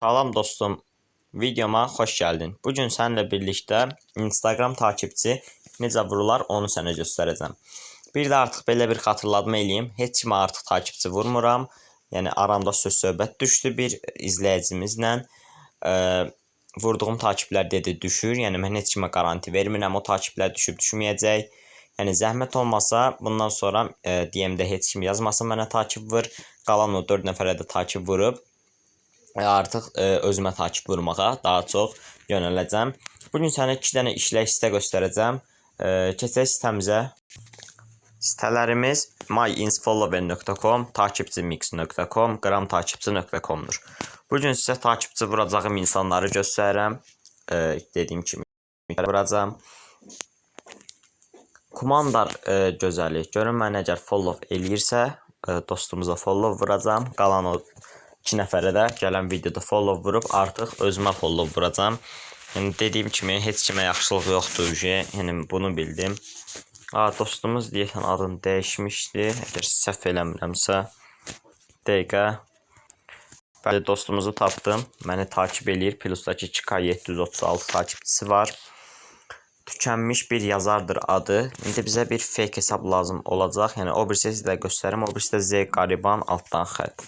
Salam dostum, videoma xoş gəldin. Bu gün səninlə birlikdə Instagram takipçi necə vurular onu sənə göstərəcəm. Bir də artıq belə bir xatırlatma eləyim. Heç kimə artıq takipçi vurmuram. Yəni aramda söz-söhbət düşdü bir izləyicimizlə. Ə, vurduğum takiplər dedi düşür. Yəni mən heç kimə qaranti vermirəm. O takiplər düşüb düşməyəcək. Yəni zəhmət olmasa bundan sonra ə, DM-də heç kim yazmasın mənə takip vur. Qalan o 4 nəfərə də takip vurub artıq ə, özümə takip vurmağa daha çox yönələcəm. Bu gün sənə 2 dənə işlək sitə göstərəcəm. Ə, keçək sitemizə. Sitelərimiz myinfollower.com, takipçimix.com, qramtakipçi.com-dur. Bu gün sizə takipçi vuracağım insanları göstərirəm. Ə, dediyim kimi vuracağam. Kumandar ə, gözəli. Görün mən əgər follow eləyirsə, ə, dostumuza follow vuracağam. Qalan o 2 nəfərə də gələn videoda follow vurub artıq özümə follow vuracağam. Yəni dediyim kimi heç kimə yaxşılıq yoxdur. Yəni bunu bildim. A dostumuz deyəsən adını dəyişmişdi. Əgər səhv eləmirəmsə dəqiqə Bəli dostumuzu tapdım. Məni takip eləyir. Plusdakı 2K736 takipçisi var. Tükənmiş bir yazardır adı. İndi bizə bir fake hesab lazım olacaq. Yəni o birisi sizə göstərim. O birisi də Z Qariban altdan xətt.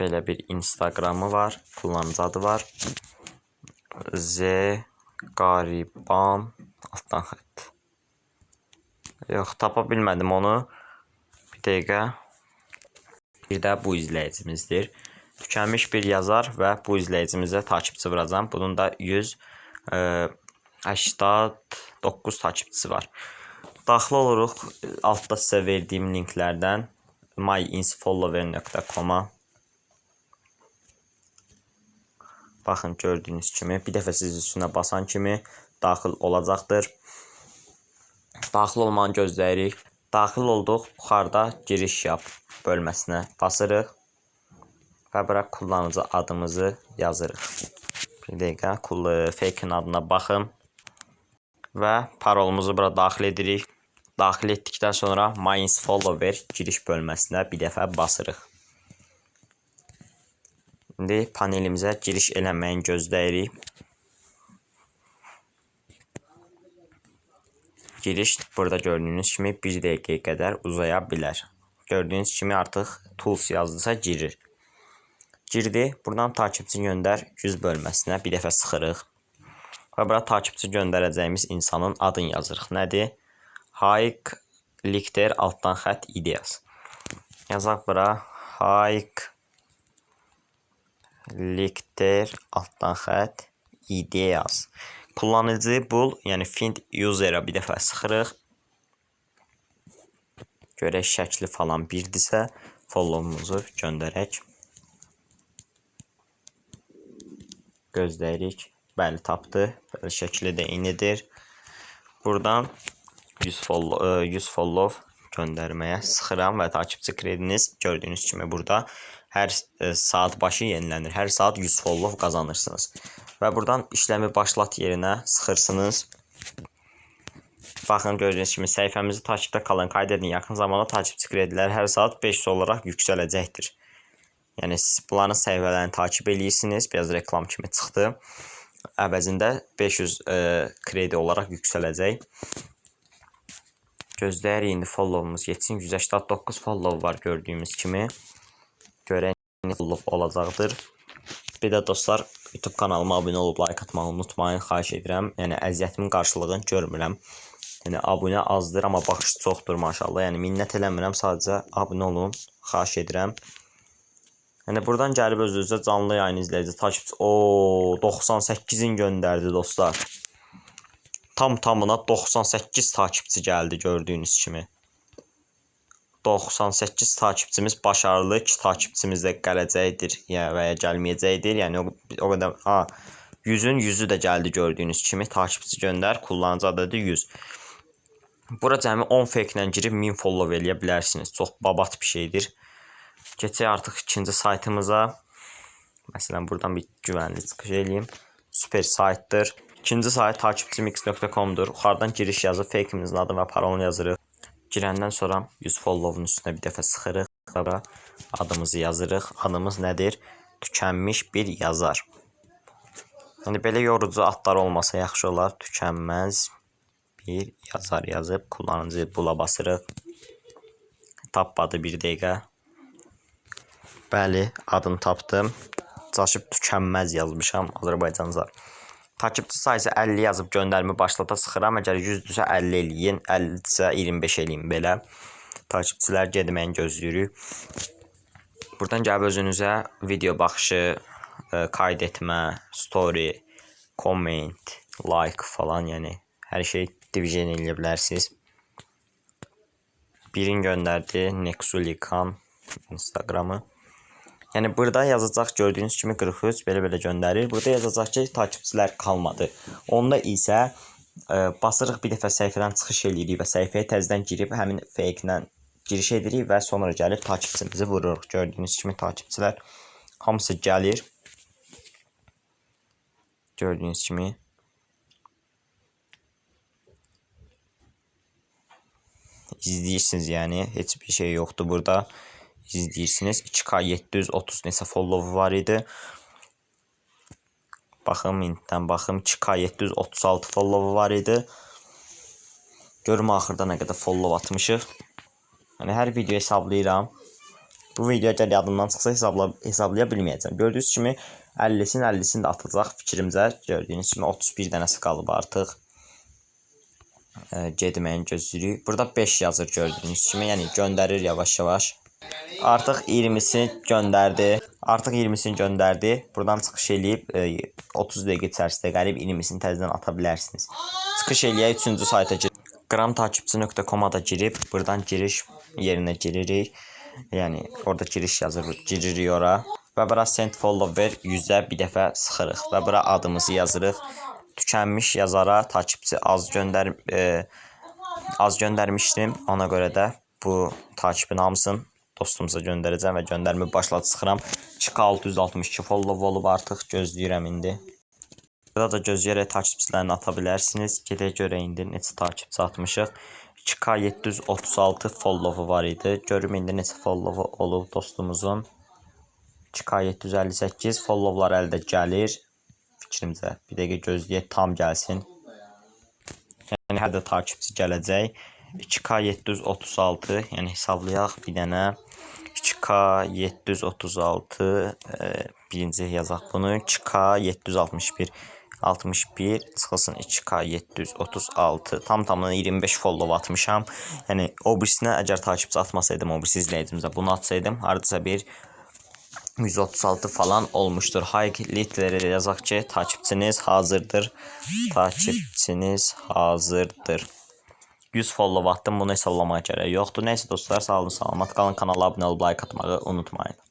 Belə bir Instagramı var. Kullanıcı adı var. Z Qariban altdan xətt. Yox, tapa bilmədim onu. Bir dəqiqə. Bir də bu izləyicimizdir. Tükənmiş bir yazar və bu izləyicimizə takipçi vuracam. Bunun da 189 takipçisi var. Daxil oluruq altda sizə verdiyim linklərdən myinfollower.com-a. Baxın gördüyünüz kimi bir dəfə siz üstünə basan kimi daxil olacaqdır. Daxil olmanı gözləyirik. Daxil olduq. Yuxarıda giriş yap bölməsinə basırıq və bura kullanıcı adımızı yazırıq. Bir dəqiqə kul fake-in adına baxım və parolumuzu bura daxil edirik. Daxil etdikdən sonra My Follower giriş bölməsinə bir dəfə basırıq. İndi panelimizə giriş eləməyin gözləyirik. Giriş burada gördüyünüz kimi 1 dəqiqəyə qədər uzaya bilər. Gördüyünüz kimi artıq tools yazdısa girir. Girdi. Buradan takipçi göndər 100 bölməsinə bir dəfə sıxırıq. Və bura takipçi göndərəcəyimiz insanın adını yazırıq. Nədir? Hayk Likter altdan xətt ideas. Yazaq bura Hayk Likter altdan xətt ideas. Kullanıcı bul, yəni find user-a bir dəfə sıxırıq. Görək şəkli falan birdirsə, followumuzu göndərək. Gözləyirik. Bəli, tapdı. Bəli, şəkli də eynidir. Buradan 100 follow, 100 follow göndərməyə sıxıram və takipçi krediniz gördüyünüz kimi burada hər e, saat başı yenilənir. Hər saat 100 follow qazanırsınız və buradan işləmi başlat yerinə sıxırsınız. Baxın gördüyünüz kimi səhifəmizi takipdə qalın. Qayd edin, yaxın zamanda takipçi kredilər hər saat 500 olaraq yüksələcəkdir. Yəni siz bunların səhifələrini takip eləyirsiniz. Biraz reklam kimi çıxdı. Əvəzində 500 e, kredi olaraq yüksələcək. Gözləyirik indi followumuz getsin. 189 follow var gördüyümüz kimi. Görək nə follow olacaqdır. Bir də dostlar YouTube kanalıma abunə olub like atmağı unutmayın, xahiş edirəm. Yəni əziyyətimin qarşılığını görmürəm. Yəni abunə azdır, amma baxış çoxdur maşallah. Yəni minnət eləmirəm, sadəcə abunə olun, xahiş edirəm. Yəni buradan gəlib özünüzə canlı yayın izləyici takipçi. O 98-in göndərdi dostlar. Tam tamına 98 takipçi gəldi gördüyünüz kimi. 98 takipçimiz başarılı, 2 takipçimiz də gələcəkdir, yəni və ya gəlməyəcəkdir. Yəni o, o qədər ha 100-ün 100-ü də gəldi gördüyünüz kimi. Takipçi göndər, kullanıcı adı 100. Bura cəmi 10 fake ilə girib 1000 follow eləyə bilərsiniz. Çox babat bir şeydir. Keçək artıq ikinci saytımıza. Məsələn, buradan bir güvənli çıxış eləyim. Super saytdır. İkinci sayt takipçimix.com-dur. Yuxarıdan giriş yazıb fake-imizin adını və parolunu yazırıq. Girəndən sonra 100 follow-un üstünə bir dəfə sıxırıq və adımızı yazırıq. Adımız nədir? tükənmiş bir yazar. Yəni belə yorucu adlar olmasa yaxşı olar. Tükənməz bir yazar yazıb kullanıcı bula basırıq. Tapmadı bir dəqiqə. Bəli, adını tapdım. Caşıb tükənməz yazmışam Azərbaycanca. Takipçi sayısı 50 yazıb göndərimi başlata sıxıram. Əgər 100-dürsə 50 eləyin, 50-dirsə 25 eləyin belə. Takipçilər getməyini gözləyirik. Buradan gəlib özünüzə video baxışı, ə, qayd etmə, story, comment, like falan, yəni hər şey division eləyə bilərsiniz. Birin göndərdi Nexulikan Instagramı. Yəni burada yazacaq gördüyünüz kimi 43 belə-belə göndərir. Burada yazacaq ki, takipçilər qalmadı. Onda isə ə, basırıq bir dəfə səhifədən çıxış eləyirik və səhifəyə təzədən girib həmin fake-lə giriş edirik və sonra gəlib takipçimizi vururuq. Gördüyünüz kimi takipçilər hamısı gəlir. Gördüyünüz kimi izləyirsiniz yəni heç bir şey yoxdur burada. İzləyirsiniz 2K 730 neçə follow var idi. Baxım intdən baxım 2K 736 follow var idi. Görüm axırda nə qədər follow atmışıq. Yəni hər video hesablayıram. Bu video əgər yadımdan çıxsa hesabla hesablaya bilməyəcəm. Gördüyünüz kimi 50-sini 50-sini də atacaq fikrimcə. Gördüyünüz kimi 31 dənəsi qalıb artıq. E, getməyini gözləyirik. Burada 5 yazır gördüyünüz kimi. Yəni göndərir yavaş-yavaş. Artıq 20-sini göndərdi. Artıq 20-sini göndərdi. Buradan çıxış eləyib e, 30 dəqiqə içərisində gəlib 20-sini təzədən ata bilərsiniz. Çıxış eləyək 3-cü sayta girib gramtakipçi.com-a da girib buradan giriş yerinə giririk. Yəni orada giriş yazır, giririk ora və bura send follower 100-ə bir dəfə sıxırıq və bura adımızı yazırıq. Tükənmiş yazara takipçi az göndər e, az göndərmişdim. Ona görə də bu takibin hamısını dostumuza göndərəcəm və göndərimi başlat sıxıram. 2662 follow olub artıq gözləyirəm indi. Burada da gözləyərək takipçilərini ata bilərsiniz. Gedək görək indi neçə takipçi atmışıq. 2K 736 follow var idi. Görüm indi neçə follow olub dostumuzun. 2K 758 followlar əldə gəlir. Fikrimcə bir dəqiqə gözləyək tam gəlsin. Yəni hər də takipçi gələcək. 2K 736, yəni hesablayaq bir dənə. 2K 736 e, birinci yazaq bunu. 2K 761 61 çıxılsın 2K 736 tam tamına 25 follow atmışam. Yəni o birisinə əgər takipçi atmasaydım, o birisi izləyicimizə bunu atsaydım, hardasa bir 136 falan olmuştur. High litrləri yazaq ki, takipçiniz hazırdır. Takipçiniz hazırdır. 100 follow atdım, bunu hesablamağa gərək yoxdur. Nəysə dostlar, sağ olun, salamat qalın. Kanala abunə olub like atmağı unutmayın.